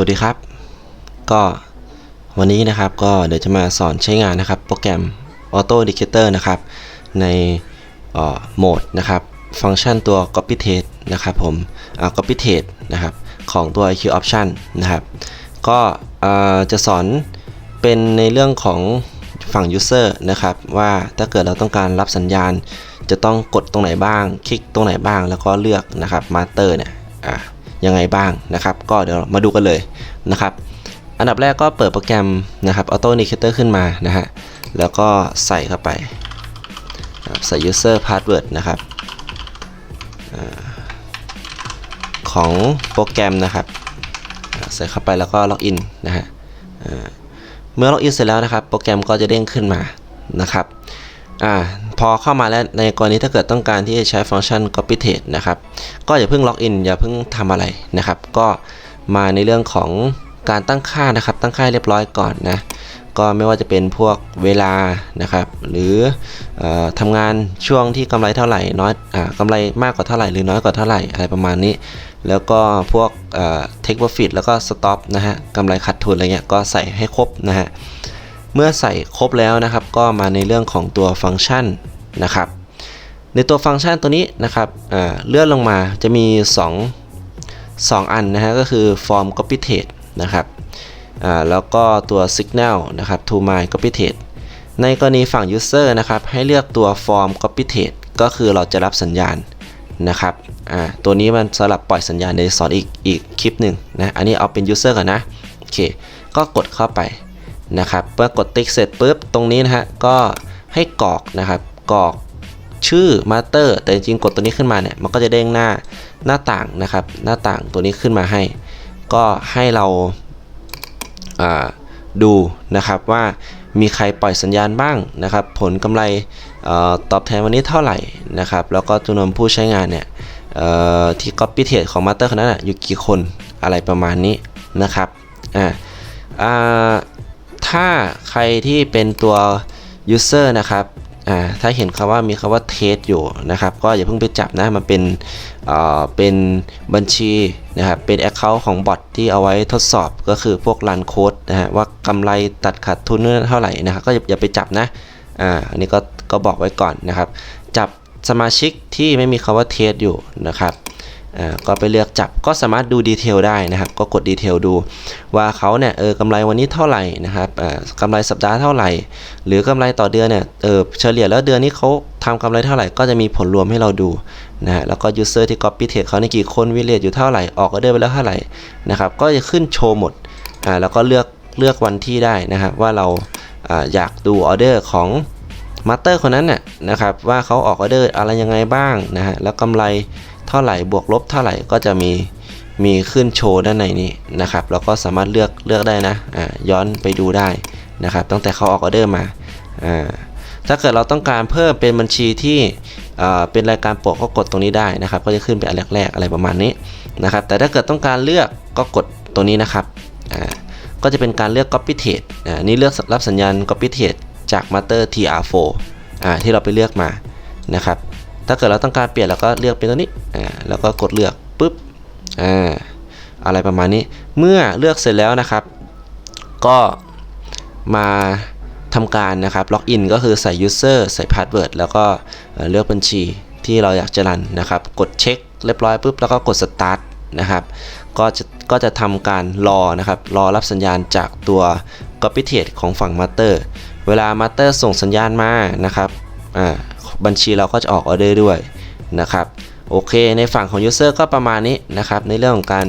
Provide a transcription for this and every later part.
วัสดีครับ ก็วันนี้นะครับก็เดี๋ยวจะมาสอนใช้งานนะครับโปรแกรม Auto Indicator นะครับ ในโหมดนะครับ ฟังก์ชันตัว Copy Taste นะครับผมอ่า Copy Taste นะครับของตัว IQ Option นะครับ ก็จะสอนเป็นในเรื่องของฝั่ง User นะครับ ว่าถ้าเกิดเราต้องการรับสัญญาณ จะต้องกดตรงไหนบ้าง คลิกตรงไหนบ้างแล้วก็เลือกนะครับ Master เนี่ยอะ ยังไงบ้างนะครับ ก็เดี๋ยวมาดูกันเลยนะครับ อันดับแรกก็เปิดโปรแกรมนะครับ Auto Indicator ขึ้นมานะฮะแล้วก็ใส่เข้าไป ใส่ user password นะครับอของโปรแกรมนะครับ ใส่เข้าไปแล้วก็ล็อกอินนะฮะเมื่อล็อกอินเสร็จแล้วนะครับ โปรแกรมก็จะเด้งขึ้นมานะครับอา พอเข้ามาแล้วในกรณีถ้าเกิดต้องการที่จะใช้ฟังก์ชัน copy paste นะครับ ก็อย่าเพิ่งล็อกอินอย่าเพิ่งทำอะไรนะครับ ก็มาในเรื่องของการตั้งค่านะครับ ตั้งค่าเรียบร้อยก่อนนะก็ไม่ว่าจะเป็นพวกเวลานะครับ หรืออทำงานช่วงที่กำไรเท่าไหร่น้อยอ่ากำไรมากกว่าเท่าไหร่หรือน้อยกว่าเท่าไหร่อะไรประมาณนี้ แล้วก็พวกเทคโปรฟิตแล้วก็สต็อปนะฮะกำไรขาดทุนอะไรเงี้ยก็ใส่ให้ครบนะฮะ เมื่อใส่ครบแล้วนะครับ ก็มาในเรื่องของตัวฟังก์ชันนะครับ ในตัวฟังก์ชันตัวนี้นะครับเลื่อนลงมาจะมี 2 2 อันนะฮะก็คือ form copy t a t e นะครับแล้วก็ตัว signal นะครับ to my copy t a t e ในกรณีฝั่ง user นะครับ ให้เลือกตัว form copy t a t e ก็คือเราจะรับสัญญาณนะครับ อ่า ตัวนี้มันสำหรับปล่อยสัญญาณในสอนอีกอีกคลิปหนึ่งนะ อันนี้เอาเป็น user ก่อนนะ โอเค ก็กดเข้าไป นะครับเมื่อกดติ๊กเสร็จปุ๊บตรงนี้นะฮะก็ให้กรอกนะครับกรอกชื่อ master แต่จริงๆกดตัวนี้ขึ้นมาเนี่ยมันก็จะเด้งหน้าหน้าต่างนะครับ หน้าต่างตัวนี้ขึ้นมาให้ ก็ให้เราาดูนะครับว่ามีใครปล่อยสัญญาณบ้างนะครับ ผลกำไรออตอบแทนวันนี้เท่าไหร่นะครับ แล้วก็จำนวนผู้ใช้งานเนี่ยเอ่อที่ copy trade ของ master คนนั้นอยู่กี่คนอะไรประมาณนี้นะครับอ่า ถ้าใครที่เป็นตัว user นะครับอ่าถ้าเห็นคำว่ามีคำว่าเทสอยู่นะครับ ก็อย่าเพิ่งไปจับนะ มันเป็นเอ่อเป็นบัญชีนะครับ เป็น Account ของบอทที่เอาไว้ทดสอบก็คือพวกรันโค้ดนะฮะว่ากำไรตัดขาดทุนเท่าไหร่นะครับ ก็อย่าไปจับนะอ่าอันนี้ก็ก็บอกไว้ก่อนนะครับ จับสมาชิกที่ไม่มีคำว่าเทสอยู่นะครับ ก็ไปเลือกจับก็สามารถดูดีเทลได้นะครับ ก็กดดีเทลดู ว่าเขาเนี่ยเออกำไรวันนี้เท่าไหร่นะครับอ่ากำไรสัปดาห์เท่าไหร่ หรือกำไรต่อเดือนเนี่ยเออเฉลี่ยแล้วเดือนนี้เขาทำกำไรเท่าไหร่ก็จะมีผลรวมให้เราดูนะฮะแล้วก็ user ที่ copy trade เขาในกี่คนวิเลตอยู่เท่าไหร่ออกออเดอร์ไปแล้วเท่าไหร่นะครับก็จะขึ้นโชว์หมดอ่าแล้วก็เลือกเลือกวันที่ได้นะครับว่าเราอ่าอยากดูออเดอร์ของมาสเตอร์คนนั้นน่ะนะครับว่าเขาออกออเดอร์อะไรยังไงบ้างนะฮะแล้วกำไร เท่าไหร่บวกลบเท่าไหร่ก็จะมีมีขึ้นโชว์ด้านในนี้นะครับแล้วก็สามารถเลือกเลือกได้นะอ่าย้อนไปดูได้นะครับ ตั้งแต่เขาออกออเดอร์มาอ่าถ้าเกิดเราต้องการเพิ่มเป็นบัญชีที่อ่าเป็นรายการโปรก็กดตรงนี้ได้นะครับ ก็จะขึ้นเป็นอันแรกๆอะไรประมาณนี้นะครับ แต่ถ้าเกิดต้องการเลือกก็กดตัวนี้นะครับอ่าก็จะเป็นการเลือก copy trade อ่านี่เลือกรับสัญญาณ copy trade จาก master tr4 อ่าที่เราไปเลือกมานะครับ ถ้าเกิดเราต้องการเปลี่ยนเราก็เลือกเป็นตัวนี้อ่าแล้วก็กดเลือกปุ๊บอ่าอะไรประมาณนี้ เมื่อเลือกเสร็จแล้วนะครับ ก็มาทำการนะครับล็อกอินก็คือใส่ user ใส่ password แล้วก็เอ่อเลือกบัญชีที่เราอยากจะรันนะครับ กดเช็คเรียบร้อยปุ๊บแล้วก็กด start นะครับ ก็จะก็จะทำการรอนะครับ รอรับสัญญาณจากตัว copy trade ของฝั่ง master เวลา master ส่งสัญญาณมานะครับอ่า บัญชีเราก็จะออกออเดอร์ด้วยนะครับโอเค ในฝั่งของ user ก็ประมาณนี้นะครับในเรื่องของการ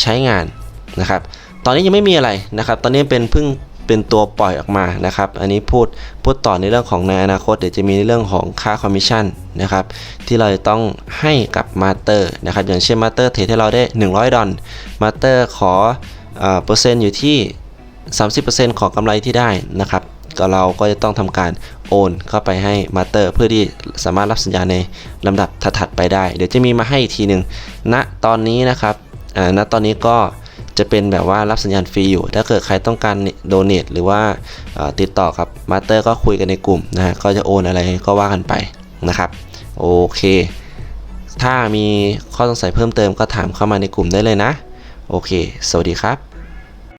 ใช้งานนะครับตอนนี้ยังไม่มีอะไรนะครับ ตอนนี้เป็นเพิ่งเป็นตัวปล่อยออกมานะครับ อันนี้พูดพูดต่อในเรื่องของในอนาคตเดี๋ยวจะมีในเรื่องของค่าคอมมิชชั่นนะครับที่เราจะต้องให้กับมาสเตอร์นะครับอย่างเช่นมาสเตอร์เทรดให้เราได้ 100 ดอลมาสเตอร์ขอเอ่อเปอร์เซ็นต์อยู่ที่ 30%ของกำไรที่ได้นะครับ ก็เราก็จะต้องทำการโอนเข้าไปให้มาเตอร์ เพื่อที่สามารถรับสัญญาณในลำดับถัดๆไปได้ เดี๋ยวจะมีมาให้อีกทีหนึ่งณตอนนี้นะครับณตอนนี้ก็จะเป็นแบบว่ารับสัญญาณฟรีอยู่ ถ้าเกิดใครต้องการโดเน a หรือว่าติดต่อกับมาเตอร์ก็คุยกันในกลุ่มนะฮะก็จะโอนอะไรก็ว่ากันไปนะครับ โอเค ถ้ามีข้อสงสัยเพิ่มเติมก็ถามเข้ามาในกลุ่มได้เลยนะ โอเค สวัสดีครับ